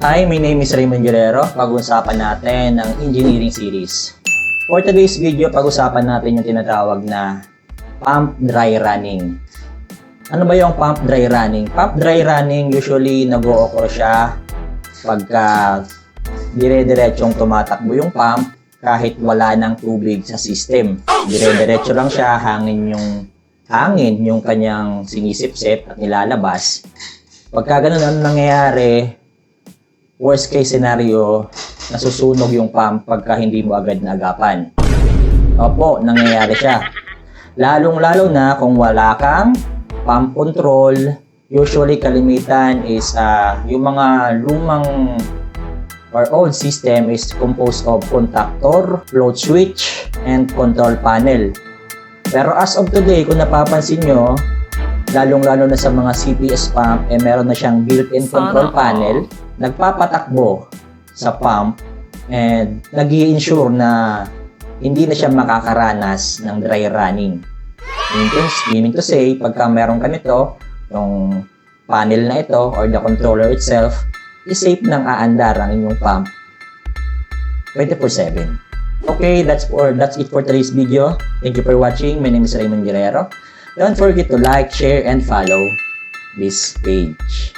Hi, my name is Raymond Guerrero. Pag-uusapan natin ang engineering series. For today's video, pag-usapan natin yung tinatawag na pump dry running. Ano ba yung pump dry running? Pump dry running, usually nag-o-occur siya pagka dire-diretsong tumatakbo yung pump kahit wala ng tubig sa system. Dire-diretso lang siya, hangin yung hangin yung kanyang sinisipsip at nilalabas. Pagka ganun ang nangyayari, worst case scenario, nasusunog yung pump pagka hindi mo agad naagapan. Opo, nangyayari siya. Lalong-lalo na kung wala kang pump control, usually kalimitan is ah, yung mga lumang or old system is composed of contactor, float switch, and control panel. Pero as of today, kung napapansin nyo, lalong-lalo na sa mga CPS pump, eh meron na siyang built-in control Sana panel, nagpapatakbo sa pump, and nag ensure na hindi na siya makakaranas ng dry running. Meaning to, meaning to say, pagka meron ka nito, yung panel na ito or the controller itself, is safe nang aandar ang inyong pump 24/7. Okay, that's for that's it for today's video. Thank you for watching. My name is Raymond Guerrero. Don't forget to like, share, and follow this page.